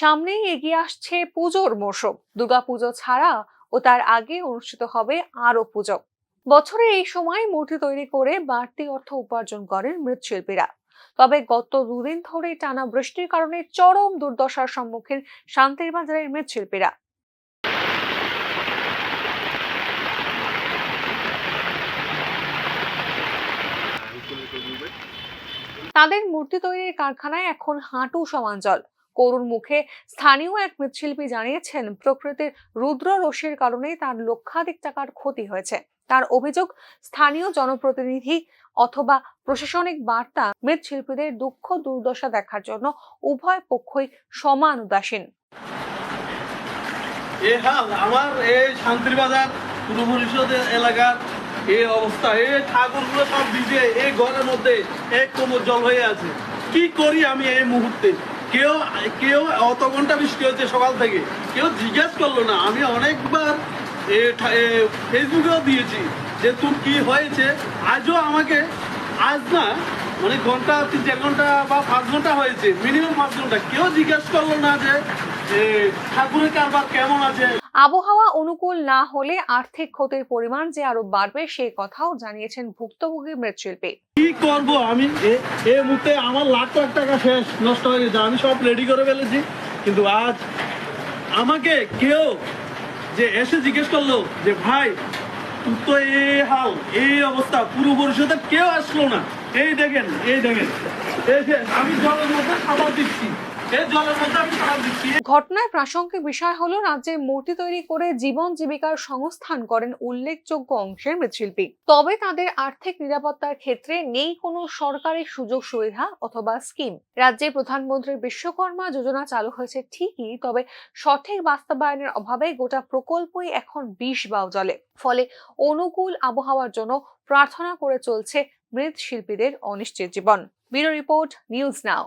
সামনেই এগিয়ে আসছে পুজোর মরশুম। দুর্গাপুজো ছাড়া ও তার আগে অনুষ্ঠিত হবে আরও পুজো। বছরে এই সময় মূর্তি তৈরি করে বাড়তি অর্থ উপার্জন করেন মৃৎশিল্পীরা। তবে গত দুদিন ধরে টানা বৃষ্টির কারণে চরম দুর্দশার সম্মুখীন শান্তির বাজারের মৃৎশিল্পীরা। তাদের মূর্তি তৈরির কারখানায় এখন হাঁটু সমান জল। করুণ মুখে স্থানীয় এক মৃৎশিল্পী জানিয়েছেন, প্রকৃতির রুদ্র রশ্মির কারণে তার লক্ষাধিক টাকার ক্ষতি হয়েছে। তার অভিযোগ, স্থানীয় জনপ্রতিনিধি অথবা প্রশাসনিক বার্তা মৃৎশিল্পীদের দুঃখ দুর্দশা দেখার জন্য উভয় পক্ষই সমান উদাসীন। আমার এই শান্তিবাজার পূর্ব পরিষদ এলাকার এই অবস্থা এই ঠাকুরগুলো সব ভিজে, এই ঘরের মধ্যে এক কোমর জল হয়ে আছে। কি করি আমি এই মুহূর্তে? কেউ কেউ অত ঘণ্টা বৃষ্টি হচ্ছে সকাল থেকে। কেউ জিজ্ঞেস করল না। আমি অনেকবার ফেসবুকেও দিয়েছি যে, তোর কি হয়েছে? আজও আমাকে, আজ না মানে ঘণ্টা তিন, চার ঘণ্টা বা পাঁচ ঘণ্টা হয়েছে মিনিমাম পাঁচ ঘণ্টা। কেউ জিজ্ঞেস করল না যে ঠাকুরের কারবার কেমন আছে? আবহাওয়া অনুকূল না হলে আর্থিক ক্ষতির পরিমাণ যে আরও বাড়বে সেই কথাও জানিয়েছেন ভুক্তভোগী মৃৎশিল্পী। কি করব আমি? এই মুহূর্তে আমার লাখ লাখ টাকা শেষ নষ্ট হয়ে গেছে। আমি সব রেডি করে ফেলেছি। কিন্তু আজ আমাকে কেউ যে এসে জিজ্ঞেস করল যে ভাই তুই তো এই হাল এই অবস্থা পুরো পরিষদের কেউ আসলো না। এই দেখেন এই দেখেন। এই আমি জলের মধ্যে খাবার দিচ্ছি। ঘটনায় প্রাসঙ্গিক বিষয় হলো, রাজ্যে মূর্তি তৈরি করে জীবন জীবিকার সংস্থান করেন উল্লেখযোগ্য অংশের মৃৎশিল্পী। তবে তাদের আর্থিক নিরাপত্তার ক্ষেত্রে নেই কোনো সরকারি সুযোগ সুবিধা অথবা স্কিম। রাজ্যে প্রধানমন্ত্রীর বিশ্বকর্মা যোজনা চালু হয়েছে ঠিকই, তবে সঠিক বাস্তবায়নের অভাবে গোটা প্রকল্পই এখন বিষ বাও জলে। ফলে অনুকূল আবহাওয়ার জন্য প্রার্থনা করে চলছে মৃৎশিল্পীদের অনিশ্চিত জীবন। Bureau report, news now.